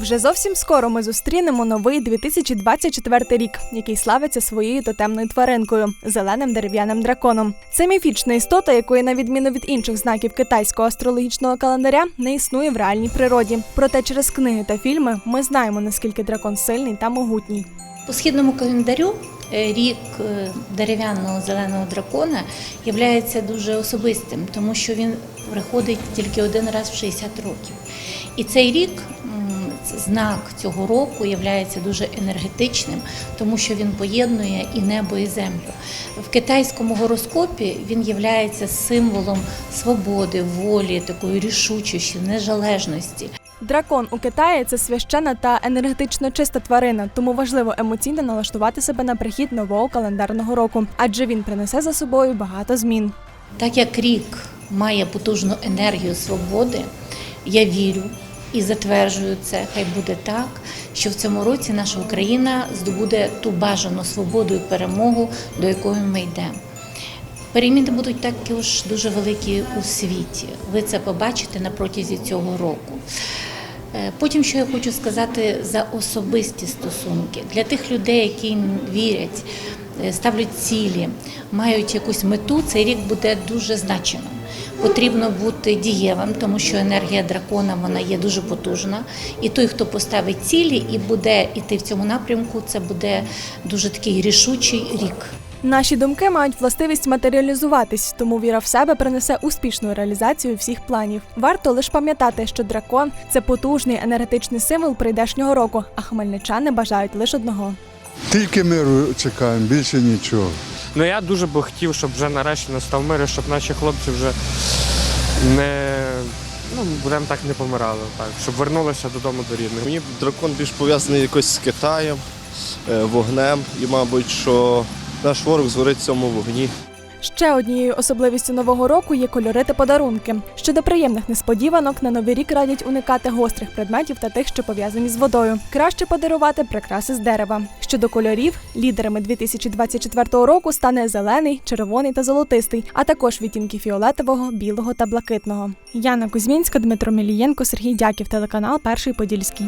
Вже зовсім скоро ми зустрінемо новий 2024 рік, який славиться своєю тотемною тваринкою зеленим дерев'яним драконом. Це міфічна істота, якої, на відміну від інших знаків китайського астрологічного календаря, не існує в реальній природі. Проте через книги та фільми ми знаємо наскільки дракон сильний та могутній. По східному календарю е, рік е, дерев'яного зеленого дракона є дуже особистим, тому що він приходить тільки один раз в 60 років. І цей рік, знак цього року, є дуже енергетичним, тому що він поєднує і небо, і землю. В китайському гороскопі він є символом свободи, волі, такої рішучості, незалежності. Дракон у Китаї це священна та енергетично чиста тварина, тому важливо емоційно налаштувати себе на прихід нового календарного року, адже він принесе за собою багато змін. Так як рік має потужну енергію свободи, я вірю і затверджую це, хай буде так, що в цьому році наша Україна здобуде ту бажану свободу і перемогу, до якої ми йдемо. Переміни будуть також дуже великі у світі. Ви це побачите на протязі цього року. Е, Потім, що я хочу сказати за особисті стосунки для тих людей, які вірять, ставлять цілі, мають якусь мету, цей рік буде дуже значимим. Потрібно бути дієвим, тому що енергія дракона вона є дуже потужна. І той, хто поставить цілі і буде йти в цьому напрямку, це буде дуже такий рішучий рік. Наші думки мають властивість матеріалізуватись, тому віра в себе принесе успішну реалізацію всіх планів. Варто лише пам'ятати, що дракон це потужний енергетичний символ прийдешнього року, а хмельничани бажають лише одного. Тільки миру чекаємо, більше нічого. Ну я дуже би хотів, щоб вже нарешті настав мир, і щоб наші хлопці вже не ну, будемо так не помирали, так, щоб вернулися додому до рідних. Мені дракон більш пов'язаний якось з Китаєм, е, вогнем, і, мабуть, що наш ворог згорить в цьому вогні. Ще однією особливістю нового року є кольори та подарунки. Щодо приємних несподіванок, на новий рік радять уникати гострих предметів та тих, що пов'язані з водою. Краще подарувати прикраси з дерева. Щодо кольорів, лідерами 2024 року стане зелений, червоний та золотистий, а також відтінки фіолетового, білого та блакитного. Яна Кузьмінська, Дмитро Мілієнко, Сергій Дяків, телеканал Перший Подільський.